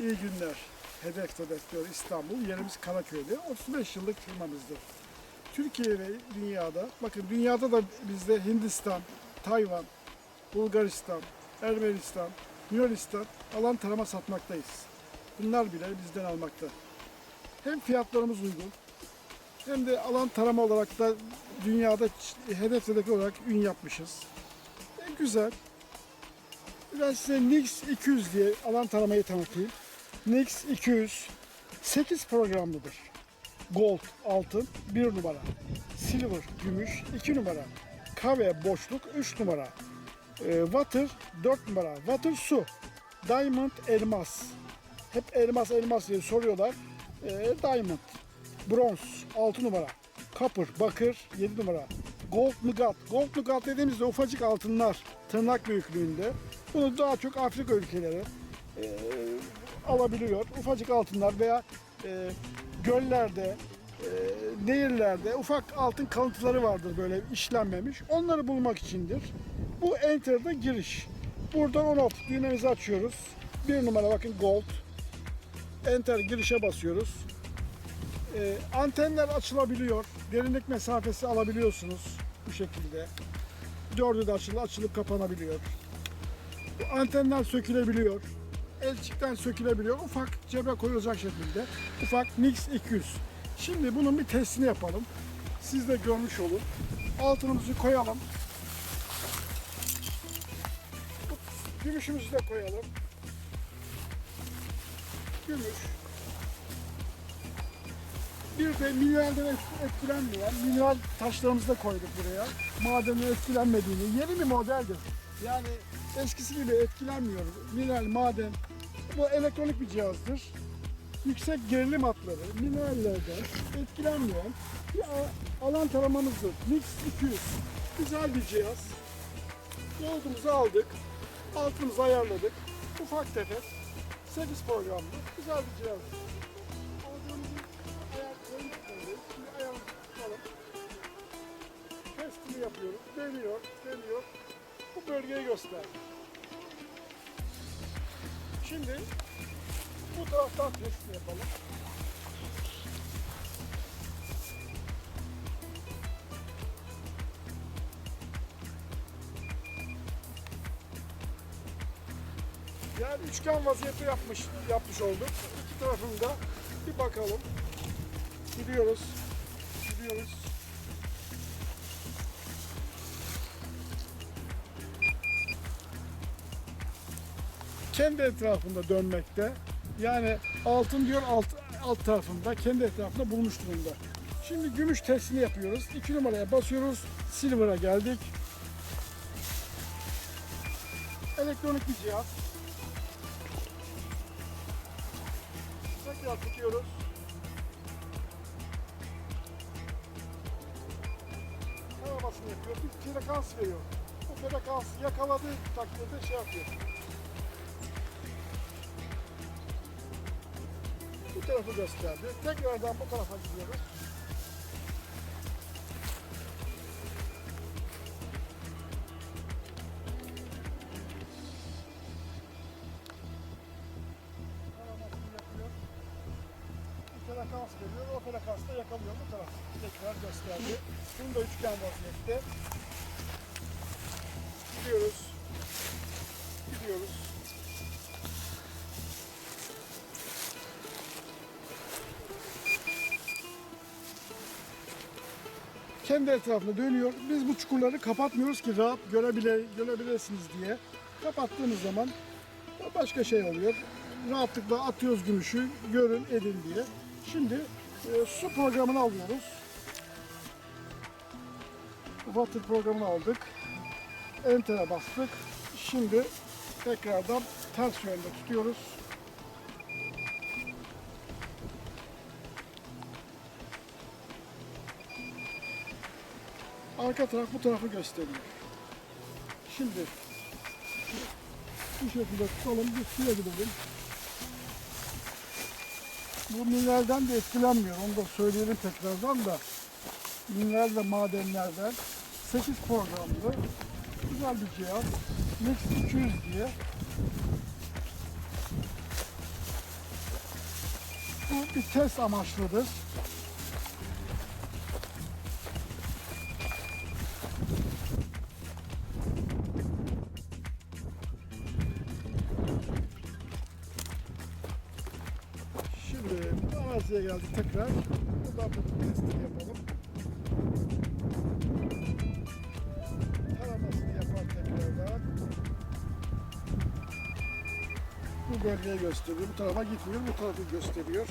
İyi günler. Hedef Dedektör İstanbul. Yerimiz Karaköy'de. 35 yıllık firmamızdır. Türkiye ve dünyada, bakın dünyada da bizde Hindistan, Tayvan, Bulgaristan, Ermenistan, Yunanistan alan tarama satmaktayız. Bunlar bile bizden almakta. Hem fiyatlarımız uygun, hem de alan tarama olarak da dünyada hedef dedektör olarak ün yapmışız. E, güzel. Ben size Nix 200 diye alan taramayı tanıtayım. Nix 200 8 programlıdır. Gold altın 1 numara. Silver gümüş 2 numara. Kahve boşluk 3 numara. E, water 4 numara. Water su. Diamond elmas. Hep elmas elmas diye soruyorlar. E, diamond. Bronz 6 numara. Copper bakır 7 numara. Gold nugat. Gold nugat dediğimizde ufacık altınlar tırnak büyüklüğünde. Bunu daha çok Afrika ülkeleri e, alabiliyor. Ufacık altınlar veya e, göllerde, e, nehirlerde ufak altın kalıntıları vardır böyle işlenmemiş. Onları bulmak içindir. Bu Enter'da giriş. Buradan on off düğmemizi açıyoruz. Bir numara bakın gold. Enter girişe basıyoruz. E, antenler açılabiliyor. Derinlik mesafesi alabiliyorsunuz bu şekilde. Dördü de açılı, açılıp kapanabiliyor. Antenler sökülebiliyor. Elçikten sökülebiliyor. Ufak cebe koyulacak şekilde. Ufak Nix 200. Şimdi bunun bir testini yapalım. Siz de görmüş olun. Altınımızı koyalım. Gümüşümüzü de koyalım. Gümüş. Bir de mineralden et- etkilenmeyen mineral taşlarımızı da koyduk buraya. Madenin etkilenmediğini. Yeni bir modeldir. Yani eskisi gibi etkilenmiyor. Mineral, maden. Bu elektronik bir cihazdır. Yüksek gerilim hatları, minerallerden etkilenmeyen bir alan taramamızdır. Mix 200. Güzel bir cihaz. Gold'umuzu aldık. Altımızı ayarladık. Ufak tefek. 8 programlı. Güzel bir cihaz. Testini yapıyoruz. Dönüyor, dönüyor. Bu bölgeyi göster. Şimdi bu taraftan testini yapalım. Yani üçgen vaziyette yapmış yapmış olduk. İki tarafında bir bakalım. Gidiyoruz. Gidiyoruz. Kendi etrafında dönmekte. Yani altın diyor alt, alt tarafında, kendi etrafında bulmuş durumda. Şimdi gümüş testini yapıyoruz. 2 numaraya basıyoruz. Silver'a geldik. Elektronik bir cihaz. Tekrar tutuyoruz. Taramasını yapıyor. Bir frekans veriyor. Bu frekans yakaladığı takdirde şey yapıyor. Bu tarafı gösterdi. Tekrardan bu tarafa gidiyoruz. Frekans veriyor. O frekansta yakalıyor bu taraf. Tekrar gösterdi. Bunu da üçgen vaziyette. Gidiyoruz. Gidiyoruz. Kendi etrafında dönüyor. Biz bu çukurları kapatmıyoruz ki rahat görebile, görebilirsiniz diye. Kapattığımız zaman başka şey oluyor. Rahatlıkla atıyoruz gümüşü, görün edin diye. Şimdi e, su programını alıyoruz. Water programını aldık. Enter'e bastık. Şimdi tekrardan ters yönde tutuyoruz. Arka taraf bu tarafı gösteriyor. Şimdi bu şekilde tutalım, bir suya gidelim. Bu mineralden de etkilenmiyor, onu da söyleyelim tekrardan da. Mineral ve madenlerden 8 programlı güzel bir cihaz. Nex 200 diye. Bu bir test amaçlıdır. Araziye geldik tekrar. Burada bu testini yapalım. Taramasını yapar tekrardan. Bu bölgeye gösteriyor. Bu tarafa gitmiyor. Bu tarafı gösteriyor.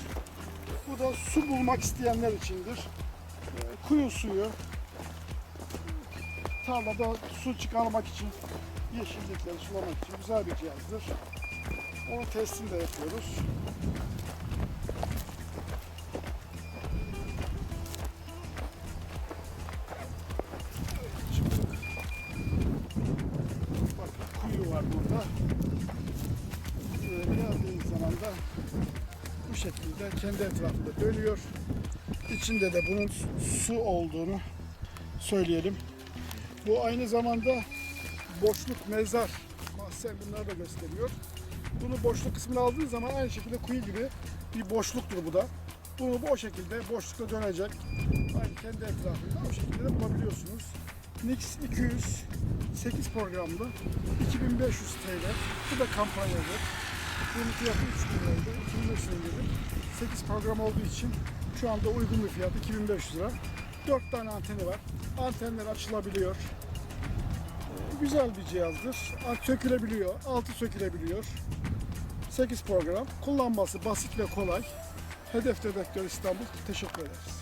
Bu da su bulmak isteyenler içindir. Ee, Kuyu suyu. Tarlada su çıkarmak için, yeşillikleri sulamak için güzel bir cihazdır. Onun testini de yapıyoruz. Geldiğiniz zaman da bu şekilde kendi etrafında dönüyor. İçinde de bunun su olduğunu söyleyelim. Bu aynı zamanda boşluk mezar. Mahzen bunları da gösteriyor. Bunu boşluk kısmını aldığın zaman aynı şekilde kuyu gibi bir boşluktur bu da. Bunu bu şekilde boşlukta dönecek. Aynı kendi etrafında o şekilde de bulabiliyorsunuz. Nix 200 8 programlı 2500 TL. Bu da kampanyadır. Bunun fiyatı 3000 liraydı. 2500 liraydı. 8 program olduğu için şu anda uygun bir fiyat 2500 lira. 4 tane anteni var. Antenler açılabiliyor. Ee, Güzel bir cihazdır. Alt sökülebiliyor. Altı sökülebiliyor. 8 program. Kullanması basit ve kolay. Hedef Dedektör İstanbul. Teşekkür ederiz.